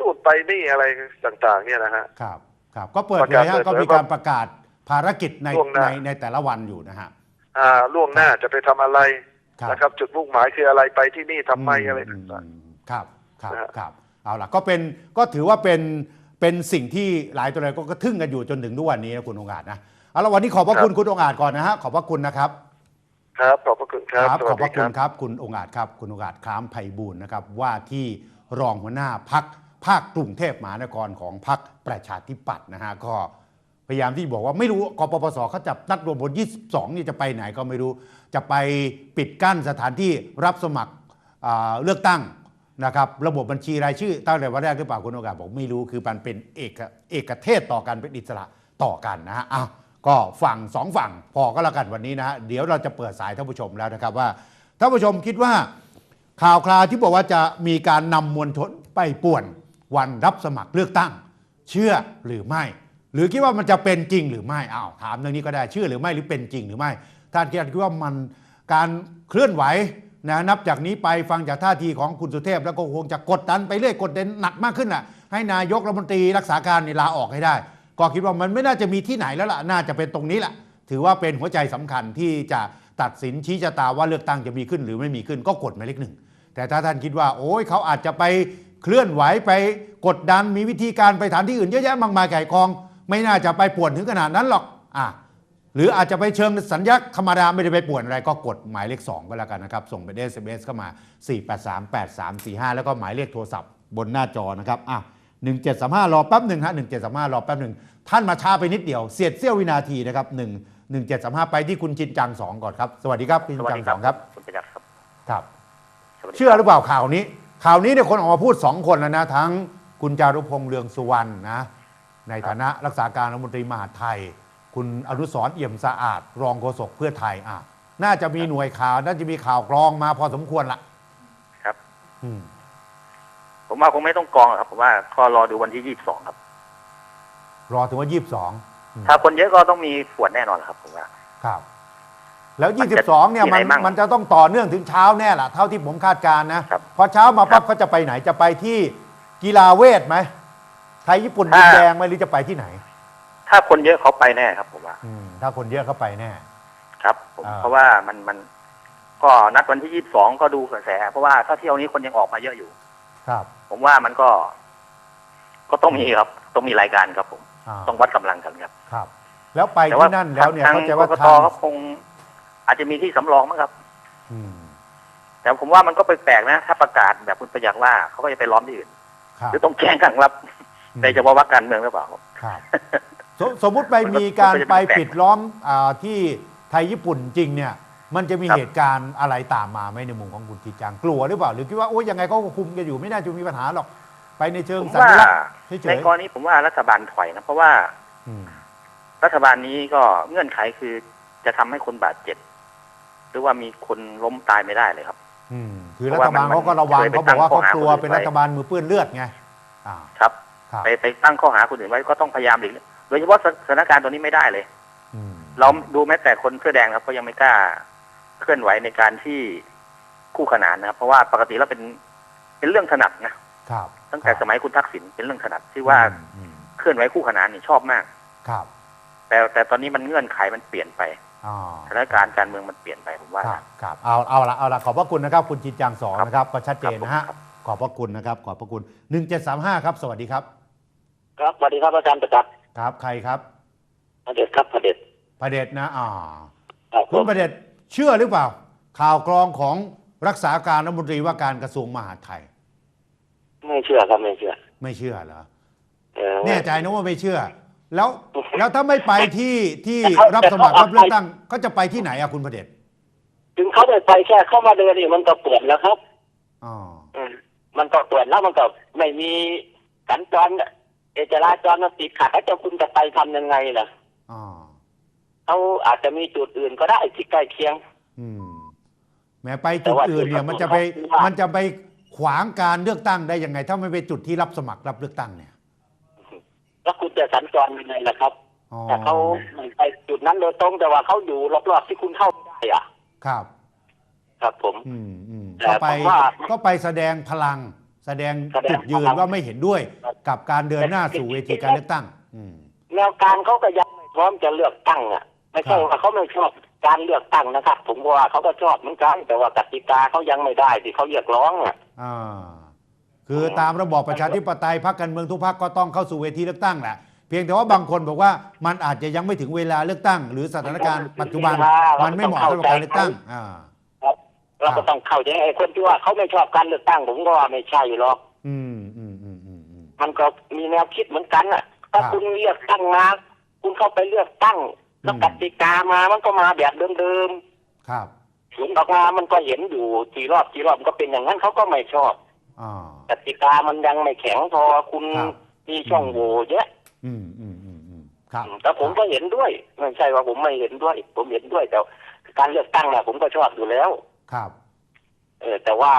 นู่นไปนี่อะไรต่าง ๆ เนี่ยนะฮะครับครับ ก็เปิดประเลกาศยฮะเปิดก็เผยมีการประกาศภารกิจในล่วงหในน้าในแต่ละวันอยู่นะฮะอ่าล่วงหน้าจะไปทำอะไรครับนะครับ จุดมุ่งหมายคืออะไรไปที่นี่ทำไมอะไรอืต่างมครับครับนะฮะครับเอาล่ะก็เป็นก็ถือว่าเป็นเป็นสิ่งที่หลายตัวเลยก็กระทึ่งกันอยู่จนถึงทุกวันนี้นะคุณองค์อาจนะเอาละวันนี้ขอบพระคุณคุณองค์อาจก่อนนะฮะขอบพระคุณนะครับๆครับขอบพระคุณครับสขวัอสบพดีระคคุรัณบครับ คุณองค์อาจครับ คุณองค์อาจคล้ามไผ่บูลย์นะครับว่าที่รองหัวหน้าพัก ภาคกรุงเทพมหานครของพักประชาธิปัตย์นะฮะก็พยายามที่บอกว่าไม่รู้กปปสเขาจะนัดรวมพล22นี่จะไปไหนก็ไม่รู้ จะไปปิดกั้นสถานที่รับสมัครเลือกตั้งนะครับระบบบัญชีรายชื่อตั้งแต่วันแรกหรือเปล่าคุณโองค์อาจบอกไม่รู้คือมันเป็นเอกเอกเทศต่อกันเป็นอิสระต่อกันนะฮะอ้าวก็ฝั่งสองฝั่งพอก็แล้วกันวันนี้นะฮะเดี๋ยวเราจะเปิดสายท่านผู้ชมแล้วนะครับว่าท่านผู้ชมคิดว่าข่าวคราวที่บอกว่าจะมีการนำมวลชนไปป่วน วันรับสมัครเลือกตั้ง เชื่อหรือไม่ หรือคิดว่ามันจะเป็นจริงหรือไม่อ้าวถามเรื่องนี้ก็ได้เชื่อหรือไม่หรือเป็นจริงหรือไม่ท่านคิดว่ามันการเคลื่อนไหวนะนับจากนี้ไปฟังจากท่าทีของคุณสุเทพแล้วก็คงจะกดดันไปเรื่อยกดดันหนักมากขึ้นน่ะ ให้นายกรัฐมนตรีรักษาการนลาออกให้ได้ ก็คิดว่ามันไม่น่าจะมีที่ไหนแล้วล่ะน่าจะเป็นตรงนี้แหละถือว่าเป็นหัวใจสำคัญที่จะตัดสินชี้ชะตาว่าเลือกตั้งจะมีขึ้นหรือไม่มีขึ้นก็กดหมายเลขหนึ่งแต่ถ้าท่านคิดว่า โอ้ยเขาอาจจะไป เคลื่อนไหวไปกดดันมีวิธีการไปฐานที่อื่นเยอะแยะมากมายไก่กอง ไม่น่าจะไปป่วนถึงขนาดนั้นหรอกอะหรืออาจจะไปเชิงสัญญาธรรมดาไม่ได้ไปป่วนอะไรก็กดหมายเลข 2 ก็แล้วกันนะครับ ส่งไปได้ SMS เข้ามา 4838345 แล้วก็หมายเลขโทรศัพท์บนหน้าจอนะครับอะ1735 รอแป๊บหนึ่งฮะ1735 รอแป๊บหนึ่งท่านมาช้าไปนิดเดียวเสียดเสี้ยววินาทีนะครับ1 1735 ไปที่คุณจินจังสองก่อนครับ สวัสดีครับคุณสจินวัสจัดีงคสรัองครับคุณประจักษ์ครับครับสวัสดีเชื่อหรือคบเปล่าข่าวนี้ ข่าวนี้เนี่ยคนออกมาพูดสองคนแล้วนะทั้งคุณจารุพงษ์เรืองสุวรรณนะในฐานะรักษาการรัฐมนตรีมหาดไทย คุณอนุสรณ์เอี่ยมสะอาด รองโฆษกเพื่อไทยอะน่าจะมีหน่วยข่าว น่าจะมีข่าวกรองมาพอสมควรละครับ อืมผมว่าคงไม่ต้องกรองหรอกครับผมว่าก็รอดูวันที่ยี่สิบสองครับ รอถึงว่า22ถ้าคนเยอะก็ต้องมีฝวดแน่นอนครับผมว่าครับ แล้วมันจะ22เนี่ยมีมัอะไรนมั่งมันจะต้องต่อเนื่องถึงเช้าแน่ละเท่าที่ผมคาดการณ์นะครับพอเช้ามาปั๊บครับเขาจะไปไหนจะไปที่กีฬาเวทไหมไทยญี่ปุ่นดินแดงไหมหรือจะไปที่ไหน ถ้าคนเยอะเขาไปแน่ครับผมว่าอืมถ้าคนเยอะเขาไปแน่ ครับ ผมอ่าเพราะว่ามันมันก็นัดวันที่ยี่สิบสองก็ดูกระแส เพราะว่าถ้าเที่ยวนี้คนยังออกมาเยอะอยู่ ครับ ผมว่ามันก็ ก็ต้องมีครับ ต้องมีรายการครับผมอ่าต้องวัดกำลังกันครับ ครับ แล้วไปแต่ว่าที่นั่นแล้วเนี่ยทางเข้าใจกว่ากตทางเขาคง อาจจะมีที่สำรองมั้งครับอืมแต่ผมว่ามันก็แปลกๆนะ ถ้าประกาศแบบคุณประยักษ์ว่าเขาก็จะไปล้อมที่อื่นครับหรือต้องแจ้งขังรับในเฉพาะว่าการเมืองหรือเปล่าครับครับสสมมุติไปมีการไปปิดล้อมอาที่ไทยญี่ปุ่นจริงเนี่ย มันจะมีครับเหตุการณ์อะไรตามมาไหมในมุมของคุณจิตจังกลัวหรือเปล่า หรือคิดว่าโอ้ยยังไงเขาก็คุมกันอยู่ไม่น่าจะมีปัญหาหรอกไปในเชิงผมสัว่าญลักษณ์เฉในยกรณีผมว่ารัฐบาลถอยนะเพราะว่าๆอืมรัฐบาลนี้ก็เงื่อนไขคือจะทำให้คนบาดเจ็บ หรือว่ามีคนล้มตายไม่ได้เลยครับ อืมคือเพรัราะฐว่าบาลมันเขาก็ระวังเคยไปเขาบอกว่าตั้งข้อเขาหากลัวคนอื่นเป็นไว้รัฐบาลมือเปื้อนเลือดไงอ่าครับครับไปไปตั้งข้อหาคนอื่นไว้ก็ต้องพยายามหลีกเลี่ยงโดยเฉพาะสถานการณ์ตัวนี้ไม่ได้เลยอืมเราดูแม้แต่คนเสื้อแดงครับก็ยังไม่กล้าเคลื่อนไหวในการที่คู่ขนานนะครับ เพราะว่าปกติแล้วเป็นเป็นเรื่องถนัดนะครับ ตั้งแต่สมัยคุณทักษิณเป็นเรื่องถนัดที่ว่าอืมอืมเคลื่อนไหวคู่ขนานนี่ชอบมาก ครับ แต่แต่ตอนนี้มันเงื่อนไขมันเปลี่ยนไปอ่า สถานการณ์การเมืองมันเปลี่ยนไปผมว่าครับครับเอาเอาละเอาละขอบพระคุณนะครับ คุณจินจังสองครับนะครับก็ชัดเจนนะฮะครับขอบพระคุณนะครับ ขอบพระคุณ1735ครับ สวัสดีครับ ครับสวัสดีครับอาจารย์ประจักษ์ครับใครครับพระเดชครับพระเดชพระเดชนะอ่าครับผคุณมพระเดชเชื่อหรือเปล่า ข่าวกรองของรักษาการรัฐมนตรีว่าการกระทรวงมหาดไทย ไม่เชื่อครับไม่เชื่อ ไม่เชื่อเหรอเออแน่ใจนะว่าไม่เชื่อ แล้วแล้วถ้าไม่ไปที่ที่แต่เขารับสมัครแต่เขารับเลือกตั้งเขาจะไปที่ไหนอะคุณพระเดชถึงเขาได้ไปแค่เข้ามาเดินนี่มันก็เปลี่ยนแล้วครับอ๋ออืมมันก็เปลี่ยนแล้วมันก็ไม่มีสัญจรเอจราจรมันติดขัดแล้วจะคุณจะไปทำยังไงล่ะอ๋อเขาอาจจะมีจุดอื่นก็ได้ที่ใกล้เคียง อืมแม้ไปจุดอื่นเนี่ยมันจะไปมันจะไปขวางการเลือกตั้งได้ยังไง ถ้าไม่ไปจุดที่รับสมัครรับเลือกตั้งเนี่ย แล้วคุณจะสัญจรยังไงล่ะครับอ๋อแต่เขาไม่ไปจุดนั้นโดยตรงแต่ว่าเขาอยู่รอบๆที่คุณเข้าไม่ได้อะ ครับ ครับผม อืมอืมแต่ก็ไปผมว่าก็ไปแสดงพลัง แสดงแสดงจุดยืนครับว่าไม่เห็นด้วย กับการเดินหน้าสู่เวทีการเลือกตั้ง อืมแนวการเขาก็ยังไม่พร้อมจะเลือกตั้งอะไม่ใช่ครับว่าเขาไม่ชอบการเลือกตั้งนะครับ ผมว่าเขาก็ชอบเหมือนกันแต่ว่ากติกาเขายังไม่ได้ที่เขาเรียกร้องอะอ่า คือตามระบอบประชาธิปไตยพรรคการเมืองทุกพรรคก็ต้องเข้าสู่เวทีเลือกตั้งแหละเพียงแต่ว่าบางคนบอกว่ามันอาจจะยังไม่ถึงเวลาเลือกตั้ง หรือสถานการณ์ปัจจุบันมันไม่เหมาะสำหรับการเลือกตั้งอ่าครับเราก็ต้องเข้าใจไอ้คนที่ว่าเขาไม่ชอบการเลือกตั้งผมก็ว่าไม่ใช่หรอกอืมอืมอืมอืมอืมมันก็มีแนวคิดเหมือนกันอะ ถ้าครับคุณเลือกตั้งมาคุณเข้าไปเลือกตั้งแล้วอืมกติกามามันก็มาแบบเดิมครับๆผลออกมามันก็เห็นอยู่กี่รอบกี่รอบมันก็เป็นอย่างนั้นเขาก็ไม่ชอบอ่า กติกามันยังไม่แข็งพอคุณครับมีช่องโหว่เยอะอืมอืมอืมอืมครับแต่ผมก็เห็นด้วยไม่ใช่ว่าผมไม่เห็นด้วย ผมเห็นด้วยแต่การเลือกตั้งน่ะผมก็ชอบอยู่แล้ว ครับ เออ แต่ว่า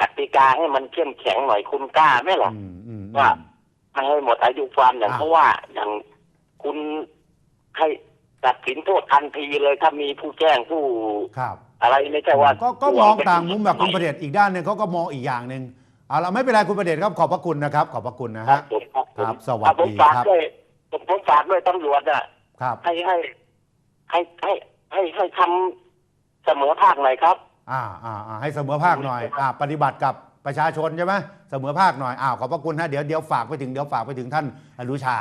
กติกาให้มันเข้มแข็งหน่อยคุณกล้าไหมล่ะอืมอืมว่าไม่ให้หมดอายุความอย่างอ่าเพราะว่าอย่างคุณให้ตัดสินโทษทันทีเลยถ้ามีผู้แจ้งผู้ครับอะไรไม่ใช่ว่าก็ก็มองต่างมุมแบบคุณประเดชอีกด้านหนึ่งเขาก็มองอีกอย่างหนึ่ง เอาละไม่เป็นไรคุณประเดชครับขอบพระคุณนะครับ ขอบพระคุณนะครัฮะ บผมครับผมครับสวัสดีอะผมฝากครับ ด้วยผมผมฝากด้วยตำรวจอะ ครับ ให้ให้ให้ให้ให้ให้ทำเสมอภาคหน่อยครับ อ่าอ่าอ่าให้เสมอภาคหน่อยอ่าปฏิบัติกับประชาชนใช่ไหมเสมอภาคหน่อยอ้าวขอบพระคุณฮะเดี๋ยวเดี๋ยวฝากไปถึงเดี๋ยวฝากไปถึงท่านอนุชา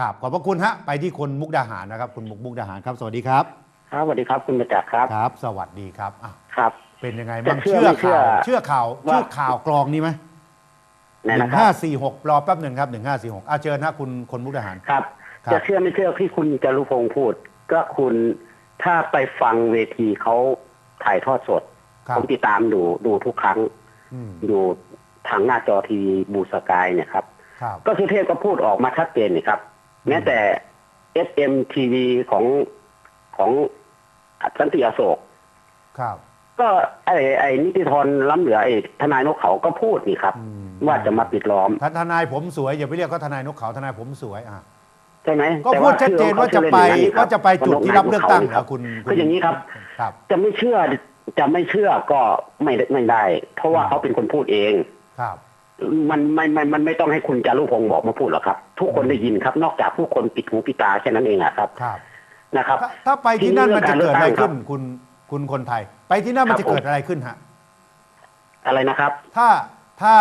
ครับขอบพระคุณฮะไปที่คนมุกดาหารนะครับคุณมุกมุกดาหารครับ สวัสดีครับ ครับสวัสดีครับคุณประจักษ์ครับ ครับ สวัสดีครับอะครับ เป็นยังไงจะบ้างเชื่อเชื่อไม่เชื่อข่าวเชื่อข่าวว่าเชื่อข่าวกรองนี่ไหมไหนหนึ่นะงคห้ารับสี่หกรอแป๊บหนึ่งครับหนึ่งห้าสี่หกอาเชิญนะคุณคนมุกดาหารครับครับ จะเชื่อไม่เชื่อที่คุณจารุพงศ์พูด ก็คุณถ้าไปฟังเวทีเขาถ่ายทอดสดครัผบมติดตามดูดูทุกครั้งอืมดูทางหน้าจอทีวีบูสกายเนี่ยครับครับ ก็สุเทพก็พูดออกมาชัดเจนนี่ครับ แม้แต่ SM TV ของของสันติอโศกครับ ก็ไอ้ไอ้นิติธรล้ำเหลือไอ้ทนายนกเขาก็พูดนี่ครับอืมว่าจะมาปิดล้อมททนายผมสวยอย่าไปเรียกเขาทนายนกเขาทนายผมสวยอะใช่ไหมก็แต่พูดชัดเจนว่าจะไปชื่อเขาว่าจะไปจุดที่รับเลือกตั้งนเหรอคุณคืออย่างนี้ครับครับ จะไม่เชื่อจะไม่เชื่อก็ไม่ไม่ได้ เพราะว่าเขาเป็นคนพูดเองครับ มันไม่ไม่มันไม่ต้องให้คุณจารุพงศ์บอกมาพูดหรอกครับ ทุกคนได้ยินครับ นอกจากผู้คนปิดหูปิดตาแค่นั้นเองอะครับครับนะครับ ถ้าถ้าไปที่นั่นมันจะเกิดอะไรขึ้นครับคุณ คุณคนไทย ไปที่นั่นมันจะครับผมเกิดอะไรขึ้นฮะอะไรนะครับ ถ้าถ้า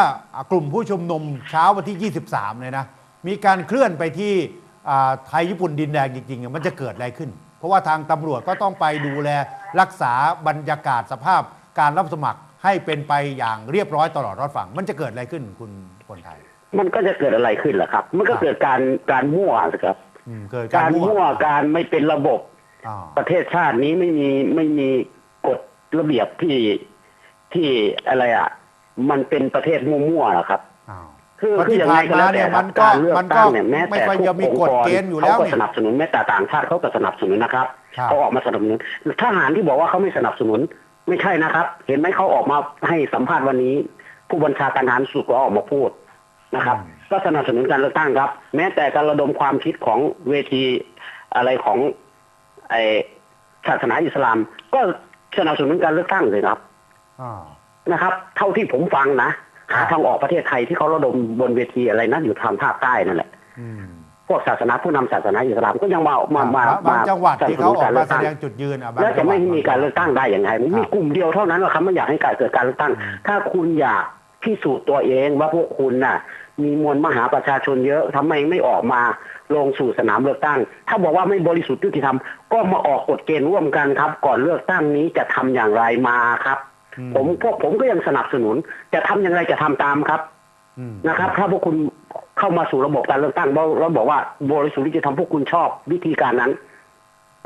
กลุ่มผู้ชุมนุมเช้าวันที่ 23เนี่ยนะ มีการเคลื่อนไปที่อ่าไทยญี่ปุ่นดินแดงจริงๆอะมันจะเกิดอะไรขึ้น เพราะว่าทางตำรวจก็ต้องไปดูแลรักษาบรรยากาศสภาพการรับสมัครให้เป็นไปอย่างเรียบร้อยตลอดรอดฝั่ง มันจะเกิดอะไรขึ้นคุณคนไทย มันก็จะเกิดอะไรขึ้นล่ะครับ มันก็ครับเกิดการการมั่วสิครับอืมเกิดการมั่วการไม่เป็นระบบอ่า ประเทศชาตินี้ไม่มีไม่มีกฎระเบียบที่ที่อะไรอะ มันเป็นประเทศมั่วๆนะครับอ้าวคือเพราะคือที่ยังไงก็แล้วแต่ผ่านมาเนี่ยมันก็การเลือกมันก็ตั้งเนี่ยแม้ไม่แต่ค่อยทุกจะมีองกฎค์กรเกณฑ์อยู่แล้วเขาก็นี่สนับสนุนแม้แต่ต่างชาติเขาก็สนับสนุนนะครับครับเขาออกมาสนับสนุนทหารที่บอกว่าเขาไม่สนับสนุนไม่ใช่นะครับ เห็นไหมเขาออกมาให้สัมภาษณ์วันนี้ ผู้บัญชาการทหารสูงก็ออกมาพูดนะครับอืมก็สนับสนุนการเลือกตั้งครับ แม้แต่การระดมความคิดของเวทีอะไรของ ไอศาสนาอิสลาม ก็สนับสนุนการเลือกตั้งเลยครับอ่านะครับ เท่าที่ผมฟังนะหาทางออกประเทศไทยที่เขาระดมบนเวทีอะไรนะอยู่ทางภาคใต้นั่นแหละอืมพวกศาสนาผู้นำศาสนาอิสลามก็ยังมามามาบางจังหวัดที่เขาออกมาแสดงงจุดยืนอะบางแล้วจะไม่จังหวัดมีการเลือกตั้งได้อย่างไรมันมีกลุ่มเดียวเท่านั้นแหละครับไม่อยากให้การเกิดการเลือกตั้งอืมถ้าคุณอยากพิสูจน์ตัวเองว่าพวกคุณน่ะ มีมวลมหาประชาชนเยอะทำไมไม่ออกมาลงสู่สนามเลือกตั้ง ถ้าบอกว่าไม่บริสุทธิ์ยุติธรรมก็มาออกกฎเกณฑ์ร่วมกันครับ ก่อนเลือกตั้งนี้จะทำอย่างไรมาครับอืผมพวกผมก็ยังสนับสนุน จะทำอย่างไรจะทำตามครับอืมนะครับ ถ้าพวกคุณเข้ามาสู่ระบบการเลือกตั้งแล้วแล้วบอกว่าบริสุทธิ์ยุติธรรมพวกคุณชอบวิธีการนั้น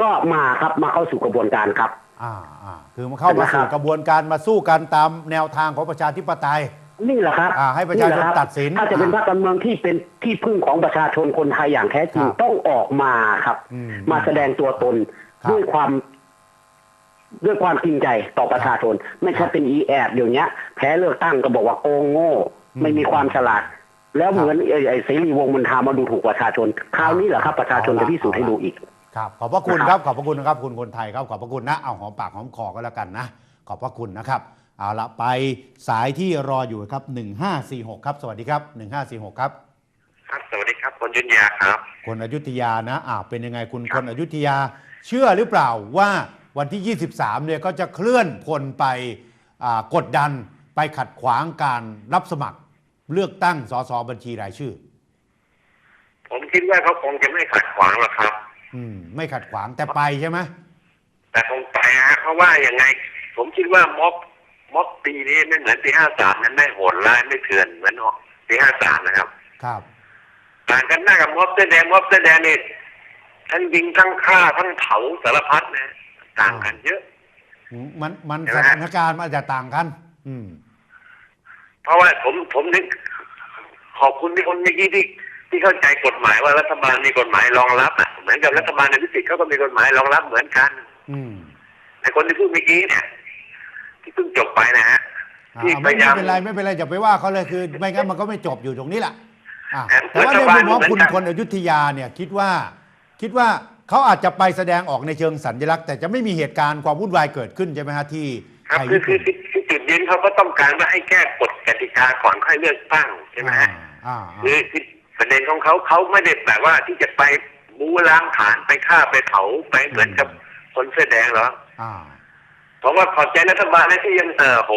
ก็มาครับมาเข้าสู่กระบวนการครับ อ่าอ่าคือมาเข้ามาสู่กระบวนการมาสู้กันตามแนวทางของประชาธิปไตย นี่แหละครับอ่าให้ประชาชนแหลคบตัดสิน ถ้าจะเป็นพรรคการเมืองที่เป็นที่พึ่งของประชาชนคนไทยอย่างแท้จริงครับต้องออกมาครับอืมาแสดงตัวตนครับด้วยความด้วยความจริงใจต่อประชาชน ไม่ใช่เป็นอีแอบเดี๋ยวนี้แพ้เลือกตั้งก็บอกว่าโกงโง่อืมไม่มีความฉลาด แล้วเหมือนไอ้ไอ้เสรีวงศ์มันทามาดูถูกประชาชน คราวนี้แหละครับ ประชาชนเอาละจะพิสูจน์ให้ดูอีก ครับ ขอบพระคุณนะคครัรับบขอบพระคุณนะครับ คุณคนไทยครับ ขอบพระคุณนะ เอาหอมปากหอมคอก็แล้วกันนะ ขอบพระคุณนะครับ เอาละไปสายที่รออยู่ครับ 1546 ครับ สวัสดีครับ 1546 ครับ ครับ สวัสดีครับคนยุทธยาครับ คนอยุธยานะอ่าเป็นยังไงคุณคนอยุธยา เชื่อหรือเปล่าว่าวันที่ 23 เนี่ยก็จะเคลื่อนพลไปอ่ากดดันไปขัดขวางการรับสมัครเลือกตั้งสสบัญชีรายชื่อ ผมคิดว่าเขาคงจะไม่ขัดขวางหรอกครับ อืม ไม่ขัดขวางแต่ไปใช่ไหมแต่คงไปฮะเพราะว่าอย่างไง ผมคิดว่าม็อบ ม็อบปีนี้ไม่เหมือนปีห้าสามนั้นไม่โหดร้ายไม่เถื่อนเหมือนปีห้าสามนะครับ ครับต่างกันหน้ากับม็อบเสื้อแดงม็อบเสื้อแดงนี่ทั้งยิงทั้งฆ่าทั้งเผาสารพัดนะต่างกันเยอะ มันมันใช่สไหมถานการณ์มันอาจจะต่างกัน อืม เพราะว่าผมผมนึกขอบคุณที่คนเมื่อกี้ที่ที่เข้าใจกฎหมายว่ารัฐบาลมีกฎหมายรองรับอะเหมือนกับรัฐบาลในวิสิตเขาก็มีกฎหมายรองรับเหมือนกัน อืมแต่คนที่พูดเมื่อกี้เนี่ย ที่เพิ่งจบไปนะฮะอ่าที่พไม่ยายามไม่เป็นไรไม่เป็นไรอย่าไปว่าเขาเลยคือ ไม่งั้นมันก็ไม่จบอยู่ตรงนี้แหละอะแต่แต่ว่าในรัฐบามุลมมองเหมือนคุณกันคนอยุธยาเนี่ยคิดว่า คิดว่าเขาอาจจะไปแสดงออกในเชิงสัญลักษณ์ แต่จะไม่มีเหตุการณ์ความวุ่นวายเกิดขึ้นใช่ไหมฮะที่ครับไทยคือญี่คือปุ่นคือคือจุดยืนเขาก็ต้องการว่าให้แก้กฎกติกาก่อนค่อยเลือกตั้งใช่ไหมอ่าฮะอ่าคือคือประเด็นของเขาเขาไม่ได้แบบว่าที่จะไปบูล้างฐานไปฆ่าไปเผาไปเหมือนกับคนเสื้อแดงหรออ่า ผมว่าขอบใจรัฐบาลนะที่ยังเออโห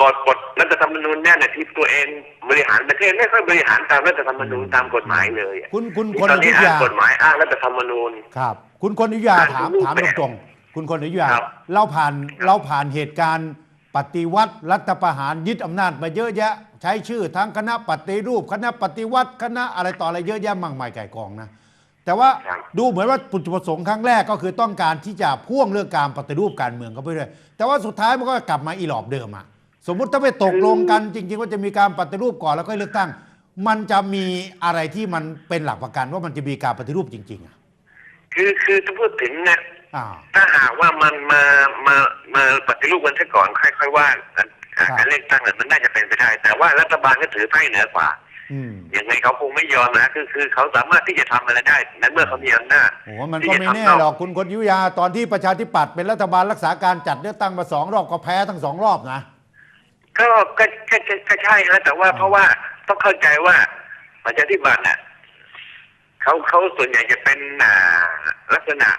กฎกฎรัฐธรรมนูญเนี่ยนะที่ตัวเองบริหารประเทศไม่ค่อยบริหารตามรัฐธรรมนูญตามกฎหมายเลยอะคุณคุณนี่คนตออนยุนี้ธอ้างยากฎหมายอ้างรัฐธรรมนูญ ครับ คุณคนอยุธยาอ่าถามดูรูปถามแบบตรงๆคุณคนอยุธยาครับเราผ่านเราผ่านเหตุการณ์ ปฏิวัติรัฐประหารยึดอำนาจมาเยอะแยะ ใช้ชื่อทั้งคณะปฏิรูป คณะปฏิวัติคณะอะไรต่ออะไรเยอะแยะมากมายไก่กองนะ แต่ว่าครับดูเหมือนว่าจุดประสงค์ครั้งแรกก็คือต้องการที่จะพ่วงเรื่องการปฏิรูปการเมืองเข้าไปด้วยแต่ว่าสุดท้ายมันก็กลับมาอีหลอบเดิมอะสมมุติถ้าไปตกลงกันจริง ๆ ว่าจะมีการปฏิรูปก่อนแล้วก็เลือกตั้ง มันจะมีอะไรที่มันเป็นหลักประกันว่ามันจะมีการปฏิรูปจริง ๆอะคือคือถ้าพูดถึงเนี่ย อ่า ถ้าหากว่ามันมามามาปฏิรูปกันซะก่อนค่อยๆว่ากันอ่าครับ การเลือกตั้งเนี่ยมันน่าจะเป็นไปได้ แต่ว่ารัฐบาลก็ถือไพ่เหนือกว่าอืม ยังไงเขาคงไม่ยอมนะคือคือเขาสามารถที่จะทำอะไรได้ในเมื่อเขามีอำนาจโอ้โหมันก็ไม่แน่หรอกคุณคนยุธยาตอนที่ประชาธิปัตย์เป็นรัฐบาลรักษาการจัดเลือกตั้งมาสองรอบก็แพ้ทั้งสองรอบนะก็ก็ก็ก็ก็ใช่นะแต่ว่าอ่าเพราะว่าต้องเข้าใจว่าประชาธิปัตย์น่ะเขาเขาส่วนใหญ่จะเป็นอ่าลักษณะ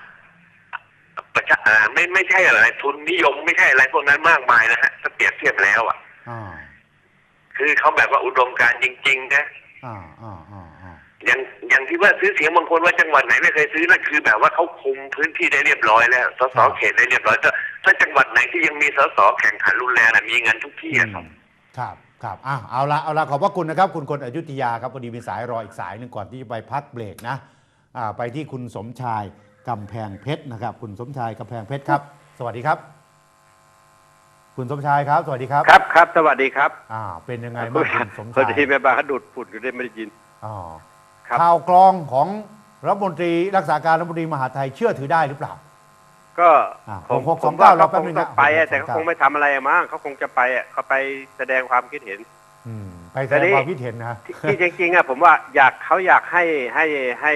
ประชาอ่าไม่ไม่ใช่อะไรทุนนิยมไม่ใช่อะไรพวกนั้นมากมายนะฮะถ้าเปรียบเทียบแล้วอะอ่า คือเขาแบบว่าอุดมการณ์จริงๆนะอ่าอ่าอ่าอ่าอย่างอย่างที่ว่าซื้อเสียงบางคนว่าจังหวัดไหนไม่เคยซื้อนั่นคือ แบบว่าเขาคุมพื้นที่ได้เรียบร้อยแล้วสสเขตได้เรียบร้อยถ้าถ้าจังหวัดไหนที่ยังมีสสแข่งขันรุนแรงน่ะมีเงินทุกที่อะครับ ครับครับอะเอาละเอาละขอบพระคุณนะครับ คุณคนอยุธยาครับพอดีมีสายรออีกสายหนึ่งก่อนที่จะไปพักเบรกนะอ่าไปที่คุณสมชายกำแพงเพชรนะครับ คุณสมชายกำแพงเพชรครับ สวัสดีครับ คุณสมชายครับ สวัสดีครับครับครับสวัสดีครับอ่าเป็นยังไงบ้างคุณสมพอชายดีแม่บ้านเขาดูดฝุ่นอยู่ได้ไม่ได้ยิน อ๋อครับ ข่าวกรองของรัฐมนตรีรักษาการรัฐมนตรีมหาดไทยเชื่อถือได้หรือเปล่า ก็อ่าผมหกผสอมงว่าเก้าเราเขาแป๊คบงนึงต้นะองไปอะแต่หกสองเขาเก้าคงไม่ทำอะไรมั้งเขาคงจะไปอะเขาไปแสดงความคิดเห็น อืมไปแสแต่ดงนี่ความคิดเห็นนะ ที่ที่จริงๆอะผมว่าอยากเขาอยากให้ให้ให้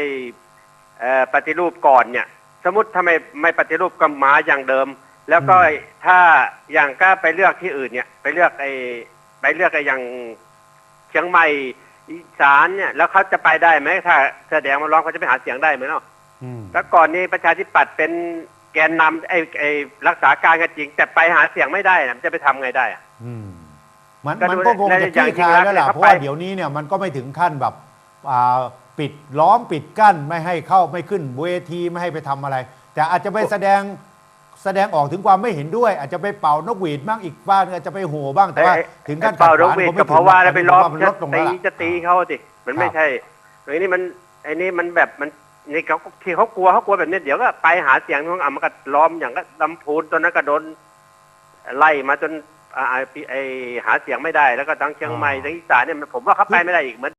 เอ่อปฏิรูปก่อนเนี่ย สมมติทำไมไม่ปฏิรูปกับหมาอย่างเดิม แล้วก็อืมถ้าอย่างก็ไปเลือกที่อื่นเนี่ย ไปเลือกไอ้ไปเลือกไอ้อย่างเชียงใหม่อีสานเนี่ย แล้วเขาจะไปได้ไหมถ้าแสดงมาร้องเขาจะไปหาเสียงได้ไหมเนาะอืมแล้วก่อนนี้ประชาธิปัตย์เป็นแกนนำไอ้ไอ้รักษาการกันจริง แต่ไปหาเสียงไม่ได้นะมันจะไปทำไงได้อะอืมมันก็มันดูก็คงในจะอคย่างลี่คลายแล้วล่ะจริงๆแล้วเพราะว่าเขาไปเดี๋ยวนี้เนี่ยมันก็ไม่ถึงขั้นแบบอ่าปิดล้อมปิดกั้นไม่ให้เข้าไม่ขึ้นเวทีไม่ให้ไปทำอะไร แต่อาจจะไปแสดง แสดงออกถึงความไม่เห็นด้วย อาจจะไปเป่านกหวีดบ้างอีกบ้างอาจจะไปโห่บ้างแต่ว่าไอ้ถึงขั้นไอ้เป่าขัดดขอกวางเวทผมก็ไม่เพราะว่าถึแล้วงไปหรล้ออกมมันจะลดลงตีแล้วล่ะจะตีเขาสิมันไม่ครับใช่ตรงนี้มันไอ้นี่มันแบบมันนี่เขาที่เขากลัวเขากลัวแบบนี้เดี๋ยวก็ไปหาเสียงของอะมันก็ล้อมอย่างก็ลำพูนตอนนั้นก็โดนไล่มาจนอ่าไอ้ไอ้หาเสียงไม่ได้แล้วก็ทั้งเชียงใหม่ทั้งอีสานเนี่ยมันผมว่าเขาไปไม่ได้อีกเหมือน